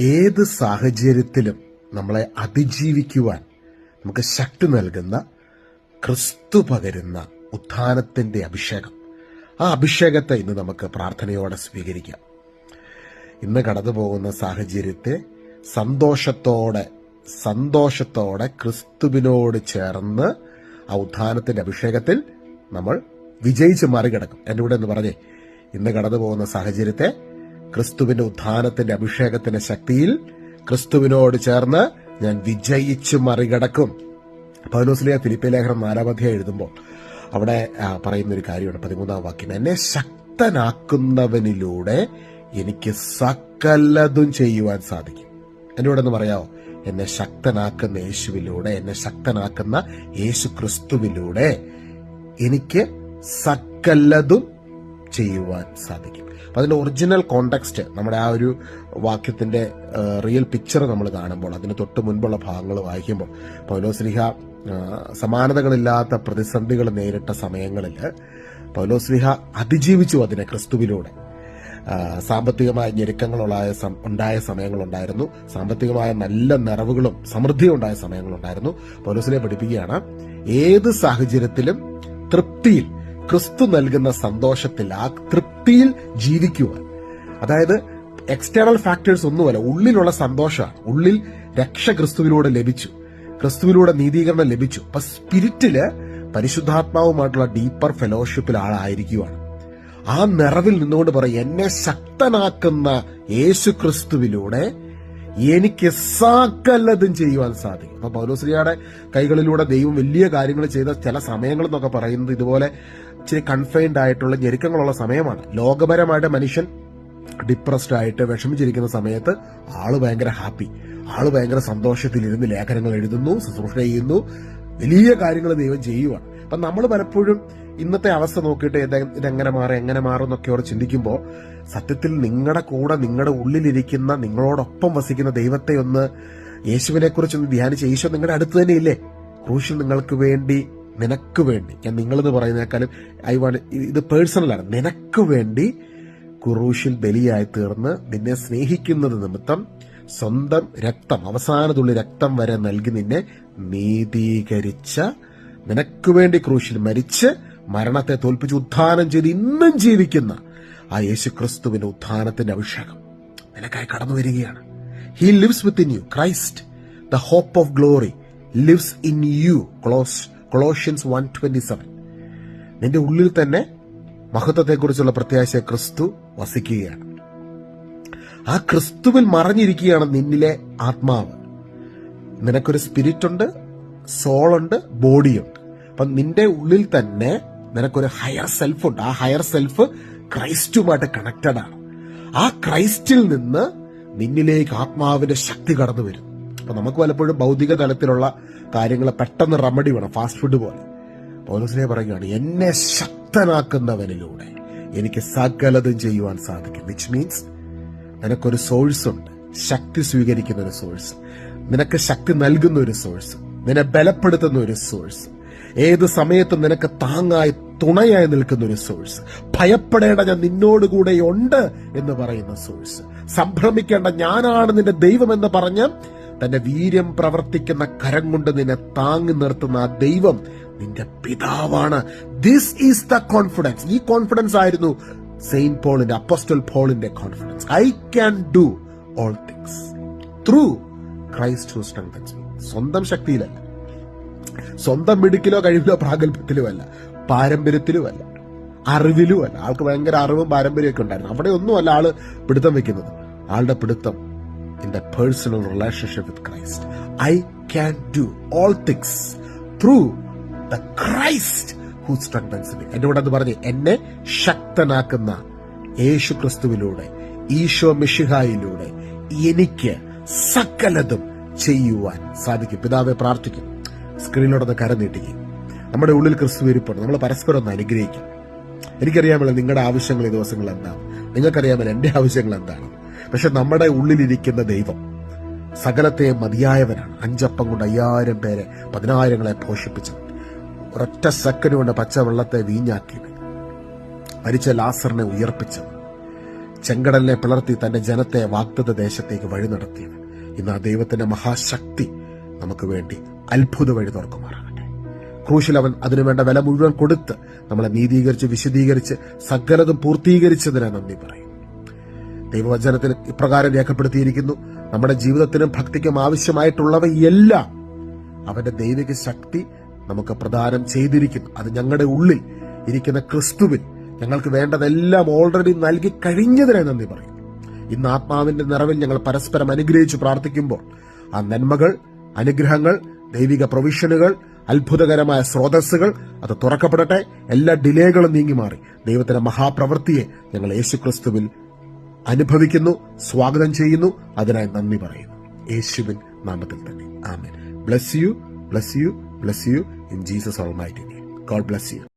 ഏത് സാഹചര്യത്തിലും നമ്മളെ അതിജീവിക്കുവാൻ നമുക്ക് ശക്തി നൽകുന്ന ക്രിസ്തു പകരുന്ന ഉത്ഥാനത്തിന്റെ അഭിഷേകം. ആ അഭിഷേകത്തെ ഇന്ന് നമുക്ക് പ്രാർത്ഥനയോടെ സ്വീകരിക്കാം. ഇന്ന് കടന്നു പോകുന്ന സാഹചര്യത്തെ സന്തോഷത്തോടെ സന്തോഷത്തോടെ ക്രിസ്തുവിനോട് ചേർന്ന് ആ ഉത്ഥാനത്തിന്റെ അഭിഷേകത്തിൽ നമ്മൾ വിജയിച്ച് മറികടക്കും. എന്റെ കൂടെ എന്ന് പറഞ്ഞേ ഇന്ന് കടന്നു പോകുന്ന സാഹചര്യത്തെ ക്രിസ്തുവിന്റെ ഉത്ഥാനത്തിന്റെ അഭിഷേകത്തിന്റെ ശക്തിയിൽ ക്രിസ്തുവിനോട് ചേർന്ന് ഞാൻ വിജയിച്ചു മറികടക്കും. പൗലോസിലെ ഫിലിപ്പി ലേഖനം നാലാമധ്യായം എഴുതുമ്പോൾ അവിടെ പറയുന്ന ഒരു കാര്യമാണ്. പതിമൂന്നാം വാക്യം എന്നെ ശക്തനാക്കുന്നവനിലൂടെ എനിക്ക് സകലതും ചെയ്യുവാൻ സാധിക്കും. എന്നോട് ഒന്ന് പറയാമോ? എന്നെ ശക്തനാക്കുന്ന യേശുവിലൂടെ എന്നെ ശക്തനാക്കുന്ന യേശു ക്രിസ്തുവിലൂടെ എനിക്ക് സകലതും ചെയ്യുവാൻ സാധിക്കും. അപ്പൊ അതിന്റെ ഒറിജിനൽ കോണ്ടെക്സ്റ്റ് നമ്മുടെ ആ ഒരു വാക്യത്തിന്റെ റിയൽ പിക്ചർ നമ്മൾ കാണുമ്പോൾ അതിന് തൊട്ട് മുൻപുള്ള ഭാഗങ്ങൾ വായിക്കുമ്പോൾ പൗലോസ്ലിഹ സ്ലിഹ സമാനതകളില്ലാത്ത പ്രതിസന്ധികൾ നേരിട്ട സമയങ്ങളിൽ പൗലോസ്ലിഹ അതിജീവിച്ചു അതിനെ ക്രിസ്തുവിലൂടെ. സാമ്പത്തികമായ ഞെരുക്കങ്ങളുള്ള ഉണ്ടായ സമയങ്ങളുണ്ടായിരുന്നു. സാമ്പത്തികമായ നല്ല നിറവുകളും സമൃദ്ധിയും ഉണ്ടായ സമയങ്ങളുണ്ടായിരുന്നു. പൗലോസിനെ പഠിപ്പിക്കുകയാണ് ഏത് സാഹചര്യത്തിലും തൃപ്തിയിൽ ക്രിസ്തു നൽകുന്ന സന്തോഷത്തിൽ ആ തൃപ്തിയിൽ ജീവിക്കുവാൻ. അതായത് എക്സ്റ്റേണൽ ഫാക്ടേഴ്സ് ഒന്നുമല്ല ഉള്ളിലുള്ള സന്തോഷമാണ്. ഉള്ളിൽ രക്ഷ ക്രിസ്തുവിലൂടെ ലഭിച്ചു. ക്രിസ്തുവിലൂടെ നീതീകരണം ലഭിച്ചു. അപ്പൊ സ്പിരിറ്റിൽ പരിശുദ്ധാത്മാവുമായിട്ടുള്ള ഡീപ്പർ ഫെലോഷിപ്പിൽ ആളായിരിക്കുവാണ്. ആ നിറവിൽ നിന്നുകൊണ്ട് പറയും എന്നെ ശക്തനാക്കുന്ന യേശു ക്രിസ്തുവിലൂടെ എനിക്ക് സാക്കല്ലതും ചെയ്യുവാൻ സാധിക്കും. അപ്പൊ പൗലോശ്രീയുടെ കൈകളിലൂടെ ദൈവം വലിയ കാര്യങ്ങൾ ചെയ്ത ചില സമയങ്ങൾ എന്നൊക്കെ പറയുന്നത് ഇതുപോലെ ഇച്ചിരി കൺഫൈൻഡ് ആയിട്ടുള്ള ഞെരുക്കങ്ങളുള്ള സമയമാണ്. ലോകപരമായിട്ട് മനുഷ്യൻ ഡിപ്രസ്ഡ് ആയിട്ട് വിഷമിച്ചിരിക്കുന്ന സമയത്ത് ആൾ ഭയങ്കര ഹാപ്പി ആൾ ഭയങ്കര സന്തോഷത്തിലിരുന്ന് ലേഖനങ്ങൾ എഴുതുന്നു ശുശ്രൂഷ ചെയ്യുന്നു വലിയ കാര്യങ്ങൾ ദൈവം ചെയ്യുവാണ്. അപ്പൊ നമ്മൾ പലപ്പോഴും ഇന്നത്തെ അവസ്ഥ നോക്കിയിട്ട് ഇത് ഇതെങ്ങനെ മാറും എങ്ങനെ മാറും എന്നൊക്കെ അവിടെ ചിന്തിക്കുമ്പോൾ സത്യത്തിൽ നിങ്ങളുടെ കൂടെ നിങ്ങളുടെ ഉള്ളിലിരിക്കുന്ന നിങ്ങളോടൊപ്പം വസിക്കുന്ന ദൈവത്തെ ഒന്ന് യേശുവിനെ കുറിച്ച് ഒന്ന് ധ്യാനിച്ച് യേശു നിങ്ങളുടെ അടുത്ത് തന്നെ ഇല്ലേ ക്രൂശിൽ നിങ്ങൾക്ക് വേണ്ടി നിനക്ക് വേണ്ടി. ഞാൻ നിങ്ങളെന്ന് പറയുന്നേക്കാളും ഐ വാണ്ട് ഇത് പേഴ്സണലാണ് നിനക്ക് വേണ്ടി കുറൂഷിൽ ബലിയായി തീർന്ന് നിന്നെ സ്നേഹിക്കുന്നത് നിമിത്തം സ്വന്തം രക്തം അവസാന തുള്ളി രക്തം വരെ നൽകി നിന്നെ നീതീകരിച്ച നിനക്ക് വേണ്ടി ക്രൂശിൽ മരിച്ച് മരണത്തെ തോൽപ്പിച്ച് ഉത്ഥാനം ചെയ്ത് ഇന്നും ജീവിക്കുന്ന ആ യേശു ക്രിസ്തുവിന്റെ ഉത്ഥാനത്തിന്റെ അഭിഷേകം. നിനക്കായി കടന്നു വരികയാണ്. He lives with in you Christ the hope of glory lives in you close Colossians one twenty seven നിന്റെ ഉള്ളിൽ തന്നെ മഹത്വത്തെക്കുറിച്ചുള്ള പ്രത്യാശ ക്രിസ്തു വസിക്കുകയാണ്. ആ ക്രിസ്തുവിൽ മറഞ്ഞിരിക്കുകയാണ് നിന്നിലെ ആത്മാവ്. നിനക്കൊരു സ്പിരിറ്റ് ഉണ്ട് സോളുണ്ട് ബോഡിയുണ്ട്. അപ്പം നിന്റെ ഉള്ളിൽ തന്നെ നിനക്കൊരു ഹയർ സെൽഫ് ഉണ്ട്. ആ ഹയർ സെൽഫ് ക്രൈസ്റ്റുമായിട്ട് കണക്റ്റഡ് ആണ്. ആ ക്രൈസ്റ്റിൽ നിന്ന് നിന്നിലേക്ക് ആത്മാവിന്റെ ശക്തി കടന്നു വരും. അപ്പൊ നമുക്ക് പലപ്പോഴും ഭൗതിക തലത്തിലുള്ള കാര്യങ്ങൾ പെട്ടെന്ന് റെമഡി വേണം. ഫാസ്റ്റ് ഫുഡ് പോലെ. പൗലോസിനെ പറയുകയാണ് എന്നെ ശക്തനാക്കുന്നവനിലൂടെ എനിക്ക് സകലതും ചെയ്യുവാൻ സാധിക്കും. വിച്ച് മീൻസ് നിനക്കൊരു സോഴ്സ് ഉണ്ട്. ശക്തി സ്വീകരിക്കുന്ന ഒരു സോഴ്സ് നിനക്ക് ശക്തി നൽകുന്ന ഒരു സോഴ്സ് നിന്നെ ബലപ്പെടുത്തുന്ന ഒരു സോഴ്സ് ഏത് സമയത്തും നിനക്ക് താങ്ങായി തുണയായി നിൽക്കുന്ന ഒരു സോഴ്സ് ഭയപ്പെടേണ്ട ഞാൻ നിന്നോടുകൂടെ ഉണ്ട് എന്ന് പറയുന്ന സോഴ്സ് സംഭ്രമിക്കേണ്ട ഞാനാണ് നിന്റെ ദൈവം എന്ന് പറഞ്ഞ് തന്റെ വീര്യം പ്രവർത്തിക്കുന്ന കരം കൊണ്ട് നിന്നെ താങ്ങി നിർത്തുന്ന ആ ദൈവം നിന്റെ പിതാവാണ്. ദിസ് ഈസ് ദ കോൺഫിഡൻസ് ഈ കോൺഫിഡൻസ് ആയിരുന്നു സെയിന്റ് പോളിന്റെ അപ്പോസ്റ്റൽ പോളിന്റെ confidence I can do all things through Christ സ്വന്തം ശക്തിയിലല്ല. സ്വന്തം മിടുക്കിലോ കഴിവിലോ പ്രാഗൽഭ്യത്തിലുമല്ല പാരമ്പര്യത്തിലുമല്ല അറിവിലുമല്ല. ആൾക്ക് ഭയങ്കര അറിവും പാരമ്പര്യമൊക്കെ ഉണ്ടായിരുന്നു. അവിടെ ഒന്നുമല്ല ആൾ പിടുത്തം വെക്കുന്നത്. ആളുടെ പിടുത്തം in the personal relationship with Christ I can do all things through the Christ who strengths എന്റെ കൂടെ അത് പറഞ്ഞ് എന്നെ ശക്തനാക്കുന്ന യേശു ക്രിസ്തുവിലൂടെ ഈശോ മിഷിഹായിലൂടെ എനിക്ക് സകലതും ചെയ്യുവാൻ സാധിക്കും. പിതാവെ പ്രാർത്ഥിക്കും സ്ക്രീനിലോടൊന്ന് കര നീട്ടിക്കും നമ്മുടെ ഉള്ളിൽ ക്രിസ്തു ഇരിപ്പുണ്ട്. നമ്മൾ പരസ്പരം ഒന്ന് അനുഗ്രഹിക്കും. എനിക്കറിയാമല്ലോ നിങ്ങളുടെ ആവശ്യങ്ങൾ ഈ ദിവസങ്ങൾ എന്താണ്? നിങ്ങൾക്കറിയാമല്ലോ എന്റെ ആവശ്യങ്ങൾ എന്താണ്? പക്ഷെ നമ്മുടെ ഉള്ളിലിരിക്കുന്ന ദൈവം സകലത്തെ മതിയായവനാണ്. അഞ്ചപ്പം കൊണ്ട് അയ്യായിരം പേരെ പതിനായിരങ്ങളെ പോഷിപ്പിച്ചത്. ഒരൊറ്റ സെക്കൻഡ് കൊണ്ട് പച്ചവെള്ളത്തെ വീഞ്ഞാക്കിയത്. മരിച്ച ലാസറിനെ ഉയർപ്പിച്ചത്. ചെങ്കടലിനെ പിളർത്തി തന്റെ ജനത്തെ വാഗ്ദത്ത ദേശത്തേക്ക് വഴി നടത്തിയത്. ഇന്ന് ആ ദൈവത്തിന്റെ മഹാശക്തി നമുക്ക് വേണ്ടി അത്ഭുത വഴി തുറക്കുമാറാകട്ടെ. ക്രൂശിൽ അവൻ അതിനുവേണ്ട വില മുഴുവൻ കൊടുത്ത് നമ്മളെ നീതീകരിച്ച് വിശദീകരിച്ച് സകലതും പൂർത്തീകരിച്ചതിന് നന്ദി പറയും. ദൈവവചനത്തിൽ ഇപ്രകാരം രേഖപ്പെടുത്തിയിരിക്കുന്നു നമ്മുടെ ജീവിതത്തിനും ഭക്തിക്കും ആവശ്യമായിട്ടുള്ളവയെല്ലാം അവന്റെ ദൈവിക ശക്തി നമുക്ക് പ്രദാനം ചെയ്തിരിക്കുന്നു. അത് ഞങ്ങളുടെ ഉള്ളിൽ ഇരിക്കുന്ന ക്രിസ്തുവിൽ ഞങ്ങൾക്ക് വേണ്ടതെല്ലാം ഓൾറെഡി നൽകി കഴിഞ്ഞതിനെ നന്ദി പറയും. ഇന്ന് ആത്മാവിന്റെ നിറവിൽ ഞങ്ങൾ പരസ്പരം അനുഗ്രഹിച്ച് പ്രാർത്ഥിക്കുമ്പോൾ ആ നന്മകൾ അനുഗ്രഹങ്ങൾ ദൈവിക പ്രൊവിഷനുകൾ അത്ഭുതകരമായ സ്രോതസ്സുകൾ അത് തുറക്കപ്പെടട്ടെ. എല്ലാ ഡിലേകളും നീങ്ങി മാറി ദൈവത്തിന്റെ മഹാപ്രവൃത്തിയെ ഞങ്ങൾ യേശുക്രിസ്തുവിൽ അനുഭവിക്കുന്നു സ്വാഗതം ചെയ്യുന്നു അതിനായി നന്ദി പറയുന്നു. യേശുവിൻ നാമത്തിൽ തന്നെ. ആമേൻ. Bless you bless you bless you in Jesus almighty God bless you